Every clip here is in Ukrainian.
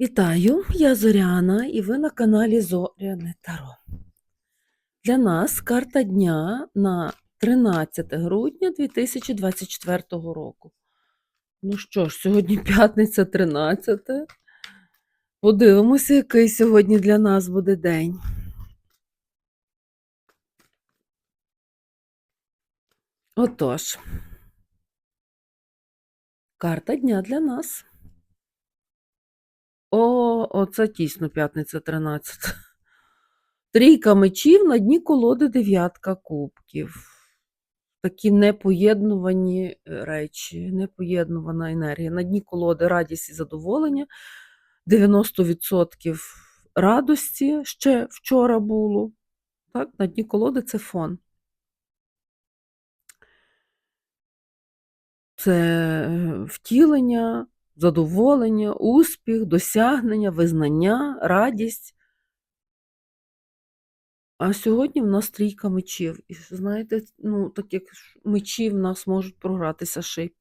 Вітаю, я Зоряна, і ви на каналі Зоряне Таро. Для нас карта дня на 13 грудня 2024 року. Ну що ж, сьогодні п'ятниця 13. Подивимося, який сьогодні для нас буде день. Отож, карта дня для нас. О, оце тісно п'ятниця 13. Трійка мечів на дні колоди дев'ятка кубків. Такі непоєднувані е, речі, непоєднувана енергія. На дні колоди радість і задоволення, 90% радості ще вчора було. Так, На дні колоди це фон. Це е, втілення, задоволення, успіх, досягнення, визнання, радість. А сьогодні в нас трійка мечів. І знаєте, ну, так як мечі в нас можуть програтися ще й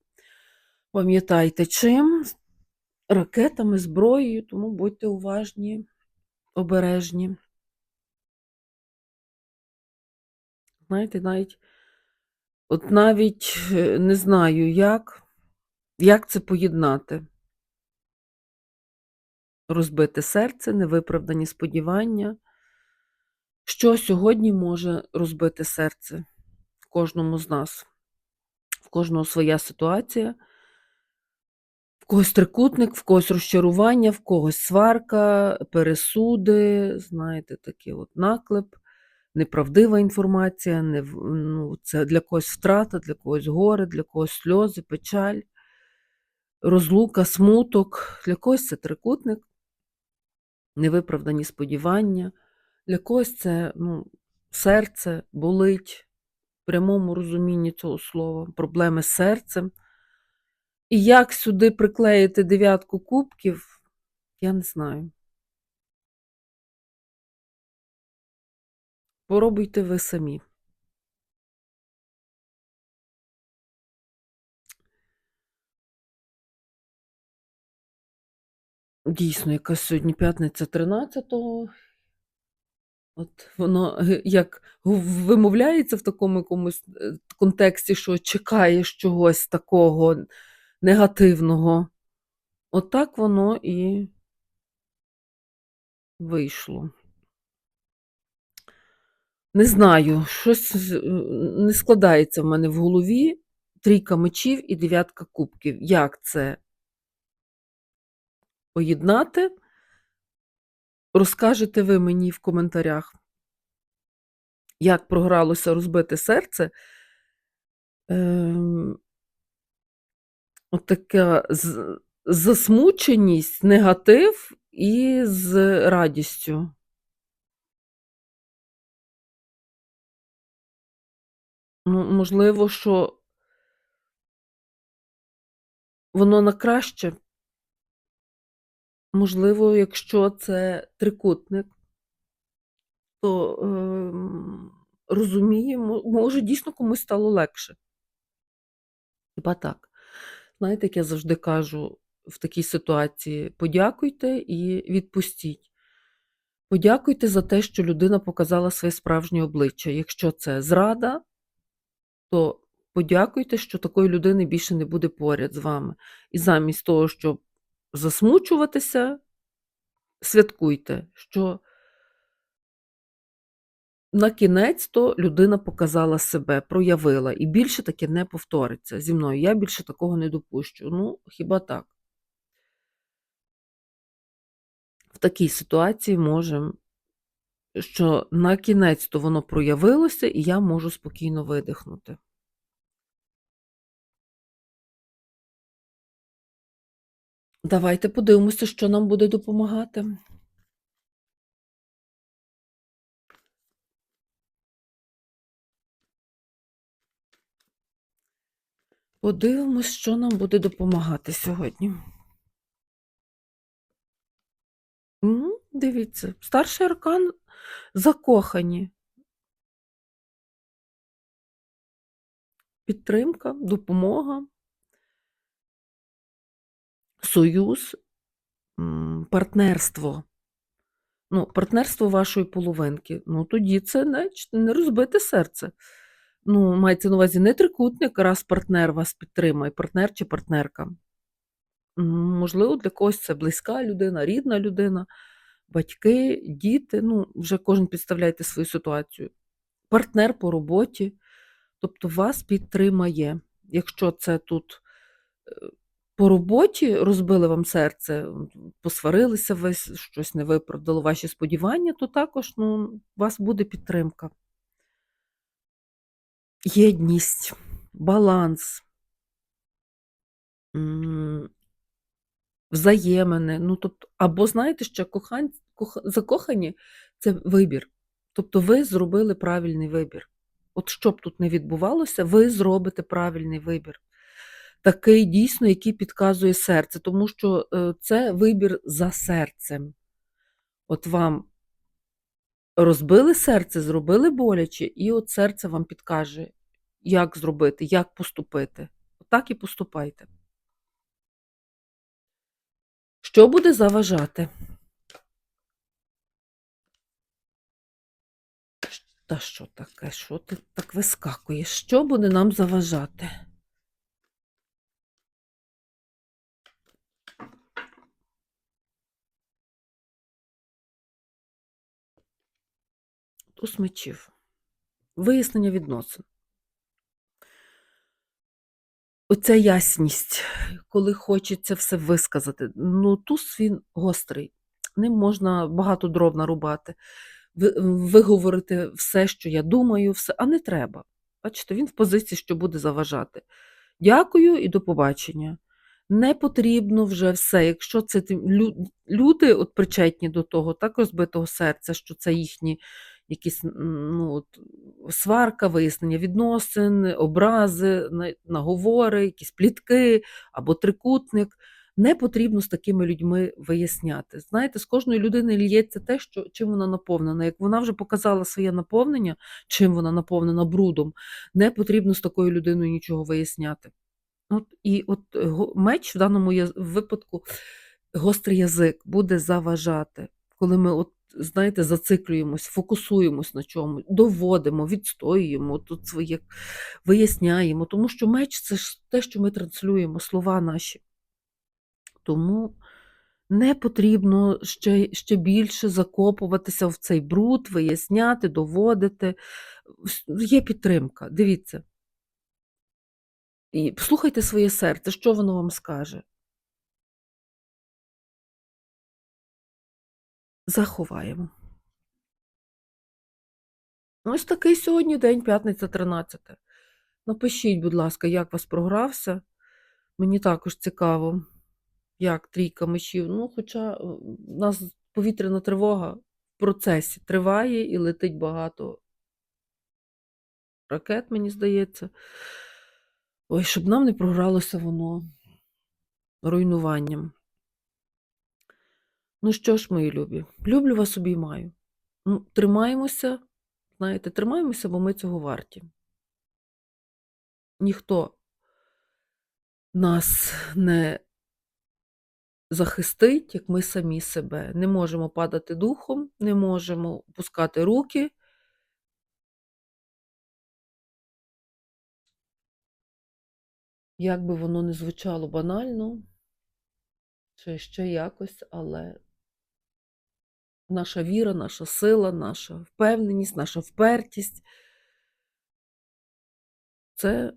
пам'ятайте чим? Ракетами, зброєю, тому будьте уважні, обережні. Знаєте, навіть от навіть е, не знаю, як, як це поєднати. Розбите серце, невиправдані сподівання. Що сьогодні може розбити серце кожному з нас? В кожного своя ситуація, в когось трикутник, в когось розчарування, в когось сварка, пересуди, знаєте, такий от наклеп, неправдива інформація, не, ну, це для когось втрата, для когось горе, для когось сльози, печаль, розлука, смуток, для когось це трикутник, невиправдані сподівання. Для когось це ну, серце болить в прямому розумінні цього слова, проблеми з серцем. І як сюди приклеїти дев'ятку кубків, я не знаю. Поробуйте ви самі. Дійсно, якась сьогодні п'ятниця 13-го. От воно е, як вимовляється в такому якомусь е, контексті, що чекаєш чогось такого негативного. Отак воно і вийшло. Не знаю, щось е, не складається в мене в голові. Трійка мечів і дев'ятка кубків. Як це поєднати? Розкажете ви мені в коментарях, як програлося розбите серце. Ем, от така засмученість, негатив і з радістю. Ну, можливо, що воно на краще. Можливо, якщо це трикутник, то ем, розуміємо, може, дійсно комусь стало легше. Хіба так? Знаєте, як я завжди кажу в такій ситуації: подякуйте і відпустіть. Подякуйте за те, що людина показала своє справжнє обличчя. Якщо це зрада, то подякуйте, що такої людини більше не буде поряд з вами. І замість того, щоб засмучуватися, святкуйте, що на кінець то людина показала себе, проявила, і більше таке не повториться зі мною. Я більше такого не допущу. Ну, хіба так? В такій ситуації можемо, що на кінець то воно проявилося, і я можу спокійно видихнути. Давайте подивимося, що нам буде допомагати. Подивимось, що нам буде допомагати сьогодні. Дивіться, старший аркан закохані. Підтримка, допомога, союз, партнерство. Ну, партнерство вашої половинки. Ну, тоді це не, не розбите серце. Ну, мається на увазі не трикутник, раз партнер вас підтримує, партнер чи партнерка. Можливо, для когось це близька людина, рідна людина, батьки, діти. Ну, вже кожен підставляйте свою ситуацію. Партнер по роботі, тобто вас підтримає. Якщо це тут е, по роботі розбили вам серце, посварилися ви, щось не виправдало ваші сподівання, то також ну, у вас буде підтримка. Єдність, баланс, взаємини. Ну, тобто, або знаєте, що кохань, коха- закохані це вибір. Тобто ви зробили правильний вибір. От що б тут не відбувалося, ви зробите правильний вибір. Такий дійсно, який підказує серце, тому що е, це вибір за серцем. От вам розбили серце, зробили боляче, і от серце вам підкаже, як зробити, як поступити. Так і поступайте. Що буде заважати? Та що таке? Що ти так вискакуєш? Що буде нам заважати? Туз мечів. Вияснення відносин. Оця ясність, коли хочеться все висказати. Ну, туз він гострий. Ним можна багато дров нарубати, ви- виговорити все, що я думаю, все, а не треба. Бачите, він в позиції, що буде заважати. Дякую і до побачення. Не потрібно вже все. Якщо це люди от причетні до того, так розбитого серця, що це їхні якісь ну, от, сварка, вияснення відносин, образи, наговори, якісь плітки або трикутник. Не потрібно з такими людьми виясняти. Знаєте, з кожної людини лється те, що, чим вона наповнена. Як вона вже показала своє наповнення, чим вона наповнена брудом, не потрібно з такою людиною нічого виясняти. От, і от меч в даному випадку гострий язик буде заважати, коли ми, от, знаєте, зациклюємось, фокусуємось на чомусь, доводимо, відстоюємо тут своє, виясняємо, тому що меч це ж те, що ми транслюємо, слова наші. Тому не потрібно ще, ще більше закопуватися в цей бруд, виясняти, доводити. Є підтримка, дивіться. І слухайте своє серце, що воно вам скаже. Заховаємо. Ось такий сьогодні день, п'ятниця 13. Напишіть, будь ласка, як вас програвся. Мені також цікаво, як трійка мечів. Ну, хоча е, у нас повітряна тривога в процесі триває і летить багато ракет, мені здається. Ой, щоб нам не програлося воно руйнуванням. Ну що ж, мої любі, люблю вас обіймаю. Ну, Тримаємося, знаєте, тримаємося, бо ми цього варті. Ніхто нас не захистить, як ми самі себе. Не можемо падати духом, не можемо опускати руки. Як би воно не звучало банально, чи ще якось, але наша віра, наша сила, наша впевненість, наша впертість це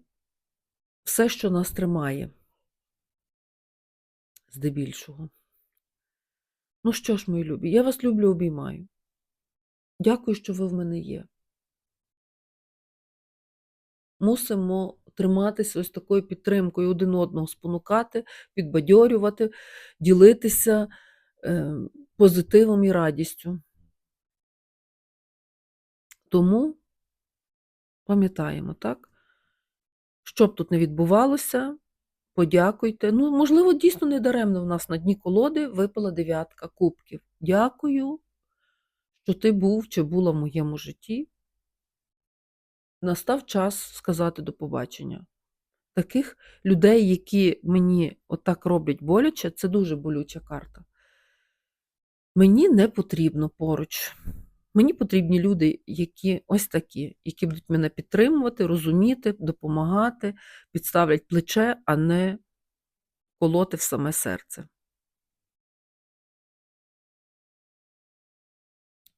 все, що нас тримає здебільшого. Ну що ж, мої любі, я вас люблю, обіймаю. Дякую, що ви в мене є. Мусимо триматися ось такою підтримкою, один одного спонукати, підбадьорювати, ділитися е, позитивом і радістю. Тому пам'ятаємо, так? Що б тут не відбувалося, подякуйте. Ну, можливо, дійсно не даремно в нас на дні колоди випала дев'ятка кубків. Дякую, що ти був чи була в моєму житті. Настав час сказати до побачення. Таких людей, які мені отак роблять боляче, це дуже болюча карта. Мені не потрібно поруч. Мені потрібні люди, які ось такі, які будуть мене підтримувати, розуміти, допомагати, підставлять плече, а не колоти в саме серце.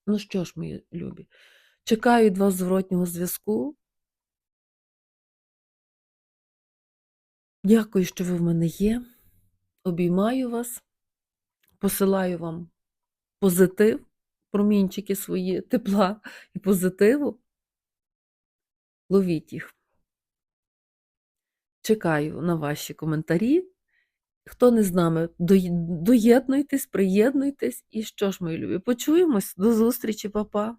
Ну що ж, мої любі, чекаю від вас зворотнього зв'язку. Дякую, що ви в мене є. Обіймаю вас, посилаю вам позитив, промінчики свої тепла і позитиву. Ловіть їх. Чекаю на ваші коментарі. Хто не з нами, доєднуйтесь, приєднуйтесь. І що ж, мої любі, почуємось. До зустрічі, па-па.